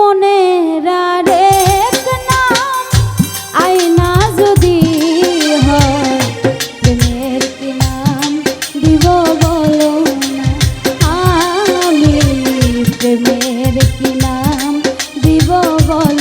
মনের আরেক নাম। যদি হয়, প্রেমের কি নাম দিব বলো আমি প্রেমের কি দিব বলো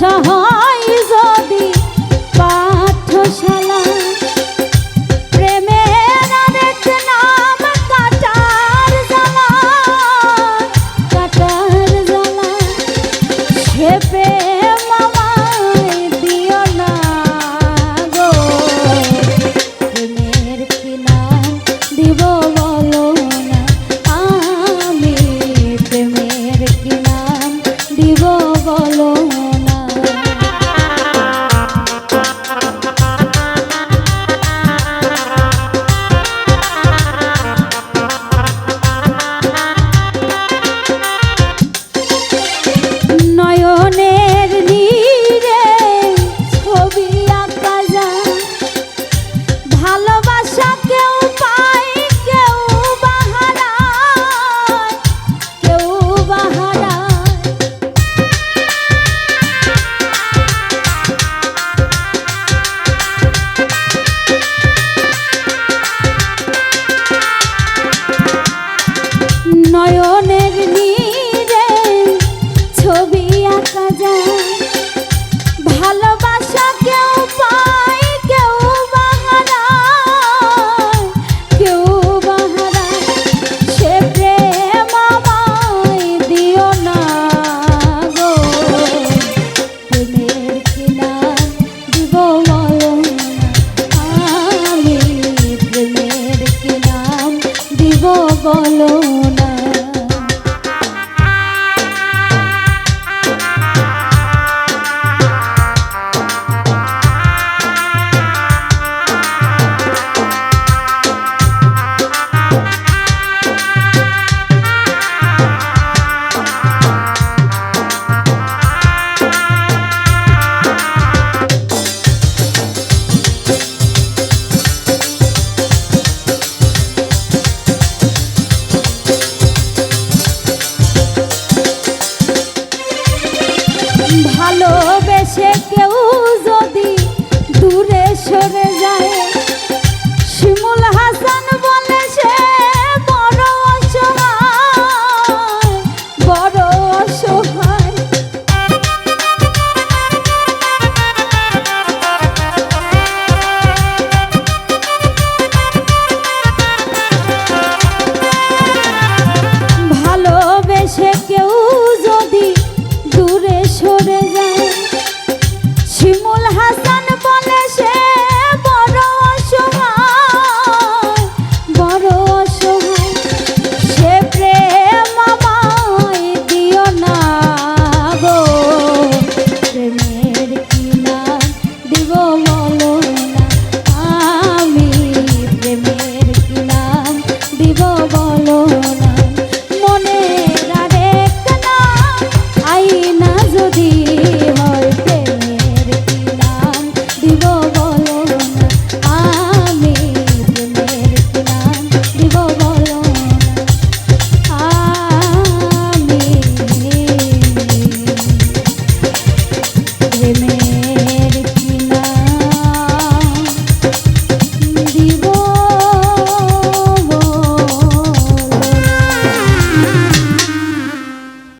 সাহা নয় সরে যায়।